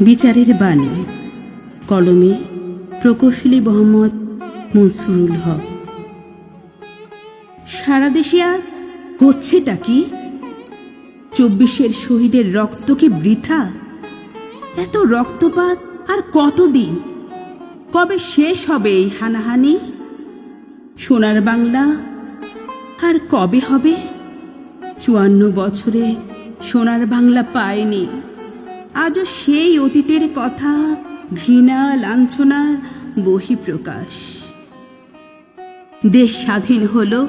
বিচারের বাণী। কলমে প্রকৌশলী মোহাম্মদ মনসুরুল হক। সারা দেশে আর হচ্ছেটা কি? চব্বিশের শহীদের রক্ত কি বৃথা? এত রক্তপাত আর কতদিন? কবে শেষ হবে এই হানাহানি? সোনার বাংলা আর কবে হবে? চুয়ান্ন বছরে সোনার বাংলা পায়নি। আজও সেই অতীতের কথা, ঘৃণা, লাঞ্ছনার বহিঃপ্রকাশ। দেশ স্বাধীন হলো,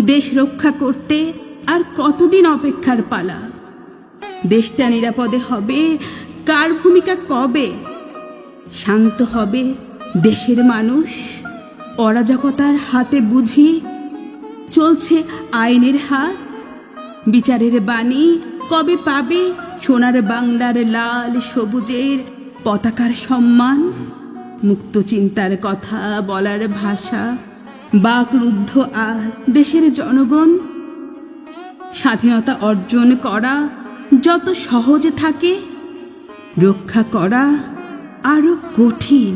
দেশ রক্ষা করতে আর কতদিন অপেক্ষার পালা? দেশটা নিরাপদে হবে, কার ভূমিকা কবে? শান্ত হবে দেশের মানুষ, অরাজকতার হাতে বুঝি চলছে আইনের হাত। বিচারের বাণী কবে পাবে সোনার বাংলার লাল সবুজের পতাকার সম্মান, মুক্ত চিন্তার কথা বলার ভাষা, বাকরুদ্ধ আর দেশের জনগণ, স্বাধীনতা অর্জন করা যত সহজে থাকে, রক্ষা করা আরও কঠিন।